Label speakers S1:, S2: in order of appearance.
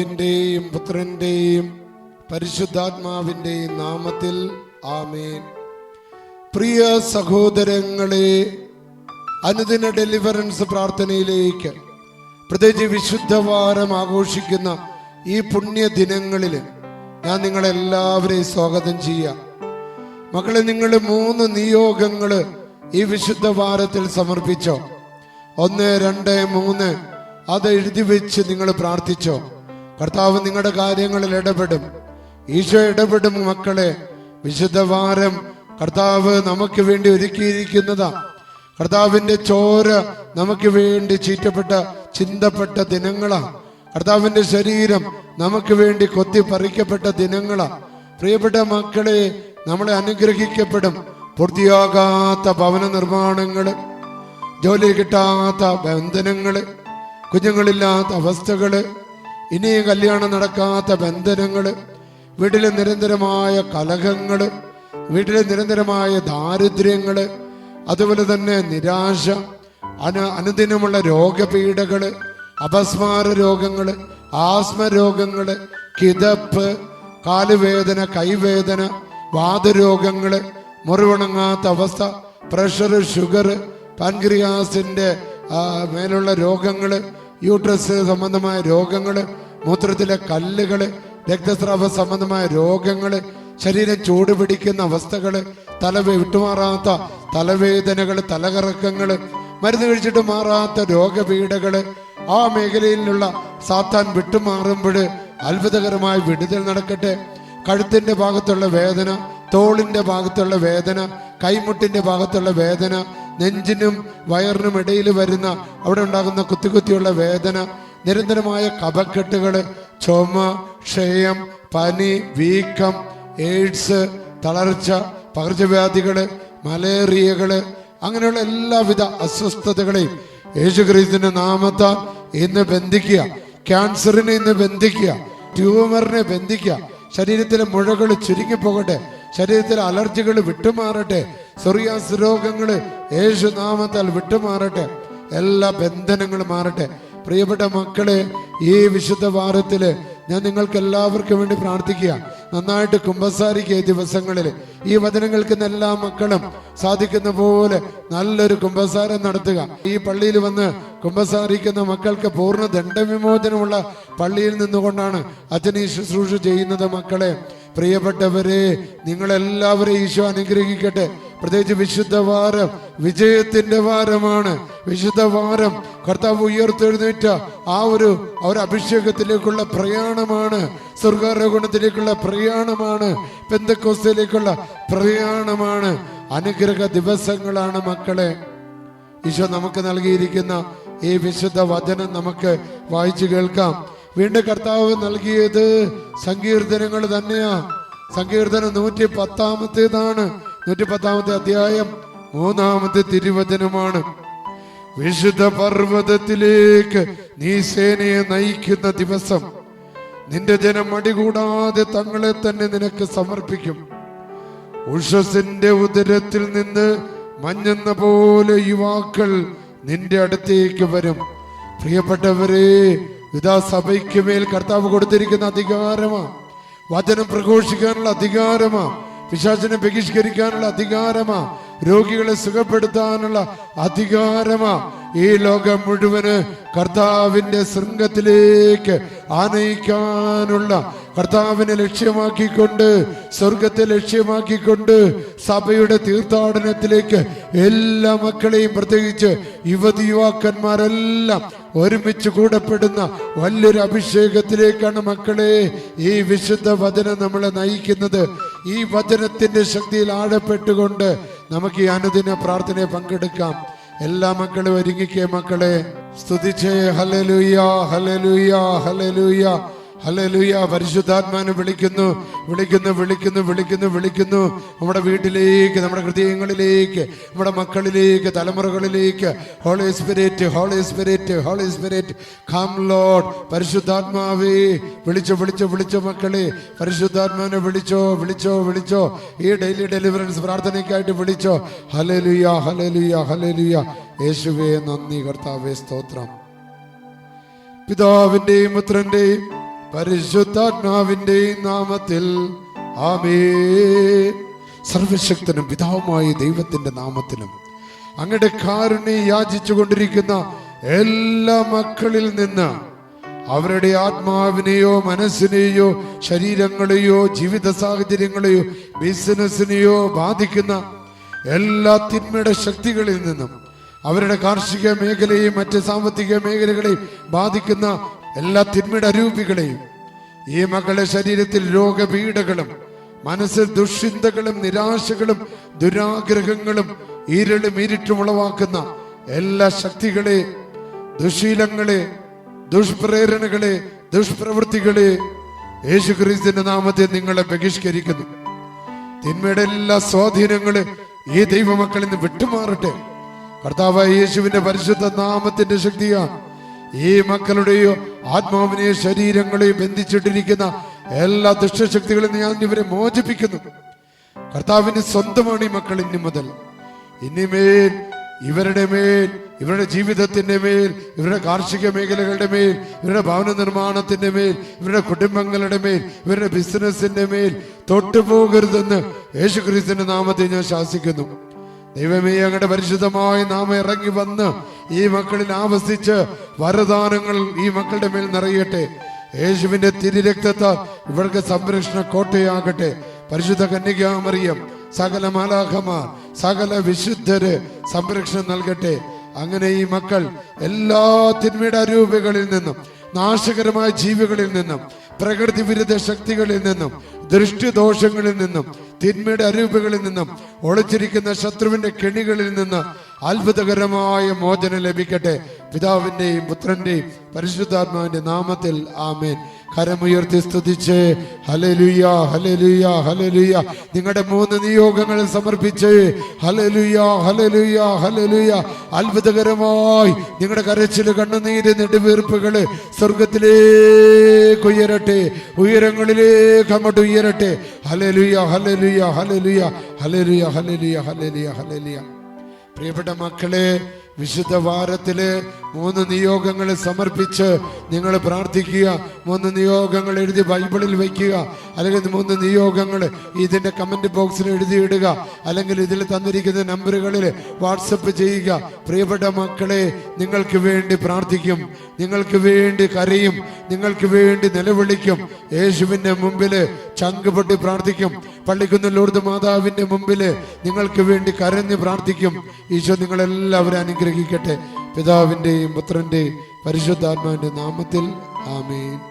S1: പിതാവിന്റെയും പുത്രന്റെയും പരിശുദ്ധാത്മാവിന്റെയും നാമത്തിൽ ആമേൻ. പ്രിയ സഹോദരങ്ങളെ അനുദിന ഡെലിവറൻസ് പ്രാർത്ഥനയിലേക്ക് പ്രത്യേകിച്ച് വിശുദ്ധവാരം ആഘോഷിക്കുന്ന ഈ പുണ്യ ദിനങ്ങളിൽ ഞാൻ നിങ്ങളെല്ലാവരെയും സ്വാഗതം ചെയ്യാം മക്കളെ നിങ്ങൾ മൂന്ന് നിയോഗങ്ങൾ ഈ വിശുദ്ധ വാരത്തിൽ സമർപ്പിച്ചോ? ഒന്ന് രണ്ട് മൂന്ന് അത് എഴുതി വെച്ച് നിങ്ങൾ പ്രാർത്ഥിച്ചോ? കർത്താവ് നിങ്ങളുടെ കാര്യങ്ങളിൽ ഇടപെടും. ഈശോ ഇടപെടും മക്കളെ. വിശുദ്ധ വാരം കർത്താവ് നമുക്ക് വേണ്ടി ഒരുക്കിയിരിക്കുന്നതാ. കർത്താവിന്റെ ചോര നമുക്ക് വേണ്ടി ചീറ്റപ്പെട്ട ചിന്തപ്പെട്ട ദിനങ്ങളാ. കർത്താവിന്റെ ശരീരം നമുക്ക് വേണ്ടി കൊത്തി പറിക്കപ്പെട്ട ദിനങ്ങളാ. പ്രിയപ്പെട്ട മക്കളെ നമ്മളെ അനുഗ്രഹിക്കപ്പെടും. പൂർത്തിയാകാത്ത ഭവന നിർമ്മാണങ്ങൾ ജോലി കിട്ടാത്ത ബന്ധനങ്ങൾ കുഞ്ഞുങ്ങളില്ലാത്ത അവസ്ഥകൾ ഇനിയും കല്യാണം നടക്കാത്ത ബന്ധനങ്ങൾ വീട്ടിലെ നിരന്തരമായ കലഹങ്ങൾ വീട്ടിലെ നിരന്തരമായ ദാരിദ്ര്യങ്ങൾ അതുപോലെ തന്നെ നിരാശ അന അനുദിനമുള്ള രോഗപീഠകൾ അപസ്മാര രോഗങ്ങൾ ആസ്മ രോഗങ്ങൾ കിതപ്പ് കാലുവേദന കൈവേദന വാതരോഗങ്ങൾ മുറിവുണങ്ങാത്ത അവസ്ഥ പ്രഷർ ഷുഗർ പാൻക്രിയാസിന്റെ മേലുള്ള രോഗങ്ങൾ യൂട്രസ് സംബന്ധമായ രോഗങ്ങൾ മൂത്രത്തിലെ കല്ലുകൾ രക്തസ്രാവ സംബന്ധമായ രോഗങ്ങൾ ശരീരം ചൂട് പിടിക്കുന്ന അവസ്ഥകൾ തല വിട്ടുമാറാത്ത തലവേദനകൾ തലകറക്കങ്ങൾ മരുന്ന് കഴിച്ചിട്ട് മാറാത്ത രോഗപീഠകൾ ആ മേഖലയിലുള്ള സാത്താൻ വിട്ടുമാറുമ്പോൾ അത്ഭുതകരമായ വിടുതൽ നടക്കട്ടെ. കഴുത്തിന്റെ ഭാഗത്തുള്ള വേദന തോളിന്റെ ഭാഗത്തുള്ള വേദന കൈമുട്ടിന്റെ ഭാഗത്തുള്ള വേദന നെഞ്ചിനും വയറിനും ഇടയിൽ വരുന്ന അവിടെ ഉണ്ടാകുന്ന കുത്തി കുത്തിയുള്ള വേദന നിരന്തരമായ കഫക്കെട്ടുകൾ ചുമ ക്ഷയം പനി വീക്കം എയ്ഡ്സ് തളർച്ച പകർച്ചവ്യാധികൾ മലേറിയകൾ അങ്ങനെയുള്ള എല്ലാവിധ അസ്വസ്ഥതകളെയും യേശുക്രിസ്തുവിന്റെ നാമത്തെ ഇന്ന് ബന്ധിക്കുക. ക്യാൻസറിനെ ഇന്ന് ബന്ധിക്കുക. ട്യൂമറിനെ ബന്ധിക്കുക. ശരീരത്തിലെ മുഴകൾ ചുരുങ്ങിപ്പോകട്ടെ. ശരീരത്തിലെ അലർജികൾ വിട്ടുമാറട്ടെ സൊറിയാസ് രോഗങ്ങൾ യേശുനാമത്താൽ വിട്ടുമാറട്ടെ എല്ലാ ബന്ധനങ്ങളും മാറട്ടെ. പ്രിയപ്പെട്ട മക്കളെ ഈ വിശുദ്ധ വാരത്തിൽ ഞാൻ നിങ്ങൾക്ക് എല്ലാവർക്കും വേണ്ടി പ്രാർത്ഥിക്കുക. നന്നായിട്ട് കുമ്പസാരിക്കുക ഈ ദിവസങ്ങളിൽ. ഈ വചനം കേൾക്കുന്ന എല്ലാ മക്കളും സാധിക്കുന്ന പോലെ നല്ലൊരു കുമ്പസാരം നടത്തുക. ഈ പള്ളിയിൽ വന്ന് കുമ്പസാരിക്കുന്ന മക്കൾക്ക് പൂർണ ദണ്ഡവിമോചനമുള്ള പള്ളിയിൽ നിന്നുകൊണ്ടാണ് അച്ഛൻ ഈ ശുശ്രൂഷ ചെയ്യുന്നത് മക്കളെ. പ്രിയപ്പെട്ടവരെ നിങ്ങളെല്ലാവരെയും ഈശോ അനുഗ്രഹിക്കട്ടെ. പ്രത്യേകിച്ച് വിശുദ്ധ വാരം വിജയത്തിന്റെ വാരമാണ്. വിശുദ്ധ വാരം കർത്താവ് ഉയർത്തെഴുന്നേറ്റ ആ ഒരു ഒരു അഭിഷേകത്തിലേക്കുള്ള പ്രയാണമാണ്. സ്വർഗാരോഗണത്തിലേക്കുള്ള പ്രയാണമാണ്. പെന്തക്കോസ്തിലേക്കുള്ള പ്രയാണമാണ്. അനുഗ്രഹ ദിവസങ്ങളാണ് മക്കളെ. ഈശോ നമുക്ക് നൽകിയിരിക്കുന്ന ഈ വിശുദ്ധ വചനം നമുക്ക് വായിച്ചു കേൾക്കാം. വീണ്ടും കർത്താവ് നൽകിയത് സങ്കീർത്തനങ്ങൾ തന്നെയാ. സങ്കീർത്തനം നൂറ്റി പത്താമത്തേതാണ് നൂറ്റി പത്താമത്തെ അധ്യായം മൂന്നാമത്തെ തിരുവചനമാണ്. വിശുദ്ധ പർവതത്തിലേക്ക് നീ സേനയെ നയിക്കുന്ന ദിവസം നിന്റെ ജനം മടികൂടാതെ തങ്ങളെ തന്നെ നിനക്ക് സമർപ്പിക്കും. ഉഷസിന്റെ ഉദരത്തിൽ നിന്ന് മഞ്ഞെന്ന പോലെ യുവാക്കൾ നിന്റെ അടുത്തേക്ക് വരും. പ്രിയപ്പെട്ടവരെ ഇതാ സഭയ്ക്ക് മേൽ കർത്താവ് കൊടുത്തിരിക്കുന്ന അധികാരമാ. വചനം പ്രഘോഷിക്കാനുള്ള അധികാരമാ. പിശാചിനെ ബഹിഷ്കരിക്കാനുള്ള അധികാരമാ. രോഗികളെ സുഖപ്പെടുത്താനുള്ള അധികാരമാ. ഈ ലോകം മുഴുവൻ കർത്താവിന്റെ ശൃംഗത്തിലേക്ക് ആനയിക്കാനുള്ള കർത്താവിനെ ലക്ഷ്യമാക്കിക്കൊണ്ട് സ്വർഗത്തെ ലക്ഷ്യമാക്കിക്കൊണ്ട് സഭയുടെ തീർത്ഥാടനത്തിലേക്ക് എല്ലാ മക്കളെയും പ്രത്യേകിച്ച് യുവതി യുവാക്കന്മാരെല്ലാം ഒരുമിച്ച് കൂടപ്പെടുന്ന വലിയൊരു അഭിഷേകത്തിലേക്കാണ് മക്കളെ ഈ വിശുദ്ധ വചനം നമ്മളെ നയിക്കുന്നത്. ഈ വചനത്തിന്റെ ശക്തിയിൽ ആഴപ്പെട്ടുകൊണ്ട് നമുക്ക് ഈ അനുദിന പ്രാർത്ഥനയെ പങ്കെടുക്കാം. എല്ലാ മക്കളും ഒരുങ്ങിക്കേ മക്കളെ. സ്തുതിച്ചേ. ഹലലുയ ഹലലുയ ഹലലുയ ഹലലുയ പരിശുദ്ധാത്മാനെ വിളിക്കുന്നു വിളിക്കുന്നു വിളിക്കുന്നു വിളിക്കുന്നു വിളിക്കുന്നു. നമ്മുടെ വീട്ടിലേക്ക് നമ്മുടെ ഹൃദയങ്ങളിലേക്ക് നമ്മുടെ മക്കളിലേക്ക് തലമുറകളിലേക്ക്. Holy spirit holy spirit holy spirit come lord പരിശുദ്ധാത്മാവേ വിളിച്ചോ വിളിച്ചോ വിളിച്ചോ മക്കളെ. പരിശുദ്ധാത്മാവിനെ വിളിച്ചോ വിളിച്ചോ വിളിച്ചോ. ഈ ഡെയിലി ഡെലിവറൻസ് പ്രാർത്ഥനയ്ക്കായിട്ട് വിളിച്ചോ. ഹലലുയ ഹലലുയ ഹലലുയ യേശുവേ നന്ദി കർത്താവേ സ്തോത്രം. പിതാവിന്റെയും പുത്രന്റെയും പരിശുദ്ധാത്മാവിന്റെയും നാമത്തിൽ. സർവശക്തനും പിതാവുമായ ദൈവത്തിന്റെ നാമത്തിലും അങ്ങയുടെ കാരുണ്യം യാചിച്ചു കൊണ്ടിരിക്കുന്ന എല്ലാ മക്കളിൽ നിന്ന് അവരുടെ ആത്മാവിനെയോ മനസ്സിനെയോ ശരീരങ്ങളെയോ ജീവിത സാഹചര്യങ്ങളെയോ ബിസിനസ്സിനെയോ ബാധിക്കുന്ന എല്ലാ തിന്മയുടെ ശക്തികളിൽ നിന്നും അവരുടെ കാർഷിക മേഖലയെയും മറ്റ് സാമ്പത്തിക മേഖലകളെയും ബാധിക്കുന്ന എല്ലാ തിന്മയുടെ അരൂപികളെയും ഈ മക്കളുടെ ശരീരത്തിൽ രോഗപീഠകളും മനസ്സിൽ ദുഷ്ചിന്തകളും നിരാശകളും ദുരാഗ്രഹങ്ങളും ഇരുളും ഇരുട്ടും ഉളവാക്കുന്ന എല്ലാ ശക്തികളെ ദുശീലങ്ങളെ ദുഷ്പ്രേരണകളെ ദുഷ്പ്രവൃത്തികളെ യേശുക്രിസ്തുവിന്റെ നാമത്തെ നിങ്ങളെ ബഹിഷ്കരിക്കുന്നു. തിന്മയുടെ എല്ലാ സ്വാധീനങ്ങളെ ഈ ദൈവമക്കളിൽ നിന്ന് വിട്ടുമാറട്ടെ. കർത്താവായ യേശുവിന്റെ പരിശുദ്ധ നാമത്തിന്റെ ശക്തിയാണ് ഈ മക്കളുടെയോ ആത്മാവിനെയോ ശരീരങ്ങളെയോ ബന്ധിച്ചിട്ടിരിക്കുന്ന എല്ലാ ദുഷ്ടശക്തികളും ഞാൻ ഇവരെ മോചിപ്പിക്കുന്നു. കർത്താവിന് സ്വന്തമാണ് ഈ മക്കൾ ഇനി മുതൽ. ഇനിമേൽ ഇവരുടെ മേൽ ഇവരുടെ ജീവിതത്തിന്റെ മേൽ ഇവരുടെ കാർഷിക മേഖലകളുടെ മേൽ ഇവരുടെ ഭവന നിർമ്മാണത്തിന്റെ മേൽ ഇവരുടെ കുടുംബങ്ങളുടെ മേൽ ഇവരുടെ ബിസിനസിന്റെ മേൽ തൊട്ടുപോകരുതെന്ന് യേശുക്രിസ്തുവിന്റെ നാമത്തെ ഞാൻ ശാസിക്കുന്നു. ദൈവമേ അങ്ങയുടെ പരിശുദ്ധമായ നാമം ഇറങ്ങി വന്ന് ഈ മക്കളിൽ ആവസിച്ച് വരദാനങ്ങൾ ഈ മക്കളുടെ മേൽ നിറയട്ടെ. യേശുവിന്റെ തിരുരക്തത്താൽ ഇവർക്ക് സംരക്ഷണ കോട്ടയാകട്ടെ. പരിശുദ്ധ കന്യകാമറിയം സകല മാലാഖമാർ സകല വിശുദ്ധര് സംരക്ഷണം നൽകട്ടെ. അങ്ങനെ ഈ മക്കൾ എല്ലാ തിന്മയുടെ അരൂപകളിൽ നിന്നും നാശകരമായ ജീവികളിൽ നിന്നും പ്രകൃതി വിരുദ്ധ ശക്തികളിൽ നിന്നും ദൃഷ്ടിദോഷങ്ങളിൽ നിന്നും തിന്മയുടെ അരൂപകളിൽ നിന്നും ഒളിച്ചിരിക്കുന്ന ശത്രുവിന്റെ കെണികളിൽ നിന്ന് അത്ഭുതകരമായ മോചനം ലഭിക്കട്ടെ. പിതാവിന്റെയും പുത്രന്റെയും പരിശുദ്ധാത്മാവിന്റെ നാമത്തിൽ ആമേൻ. കരമുയർത്തി സ്തുതിച്ച്. ഹലലുയ ഹലലുയ ഹലലുയ നിങ്ങളുടെ മൂന്ന് നിയോഗങ്ങൾ സമർപ്പിച്ച്. ഹലലുയ ഹലലുയ ഹലലുയ അത്ഭുതകരമായി നിങ്ങളുടെ കരച്ചിൽ കണ്ണുനീര് നെടുവീർപ്പുകൾ സ്വർഗത്തിലേക്ക് ഉയരട്ടെ. ഉയരങ്ങളിലേക്ക് അങ്ങോട്ട് ഉയരട്ടെ. ഹലലുയ ഹലലുയ ഹലലുയ ഹലലുയ ഹലലുയ ഹലലുയ ഹലലുയ പ്രിയപ്പെട്ട മക്കളെ വിശുദ്ധ വാരത്തിൽ മൂന്ന് നിയോഗങ്ങൾ സമർപ്പിച്ച് നിങ്ങൾ പ്രാർത്ഥിക്കുക. മൂന്ന് നിയോഗങ്ങൾ എഴുതി ബൈബിളിൽ വയ്ക്കുക. അല്ലെങ്കിൽ മൂന്ന് നിയോഗങ്ങൾ ഇതിന്റെ കമന്റ് ബോക്സിൽ എഴുതിയിടുക. അല്ലെങ്കിൽ ഇതിൽ തന്നിരിക്കുന്ന നമ്പറുകളിൽ വാട്സപ്പ് ചെയ്യുക. പ്രിയപ്പെട്ട മക്കളെ നിങ്ങൾക്ക് വേണ്ടി പ്രാർത്ഥിക്കും. നിങ്ങൾക്ക് വേണ്ടി കരയും. നിങ്ങൾക്ക് വേണ്ടി നിലവിളിക്കും. യേശുവിന്റെ മുമ്പിൽ ചങ്കുപൊട്ടി പ്രാർത്ഥിക്കും. പള്ളിക്കുന്ന ലോർദ് മാതാവിന്റെ മുമ്പിൽ നിങ്ങൾക്ക് വേണ്ടി കരഞ്ഞ് പ്രാർത്ഥിക്കും. ഈശോ നിങ്ങളെല്ലാവരും അനുഗ്രഹിക്കട്ടെ. പിതാവിന്റെയും പുത്രന്റെയും പരിശുദ്ധാത്മാവിന്റെ നാമത്തിൽ. ആമേൻ.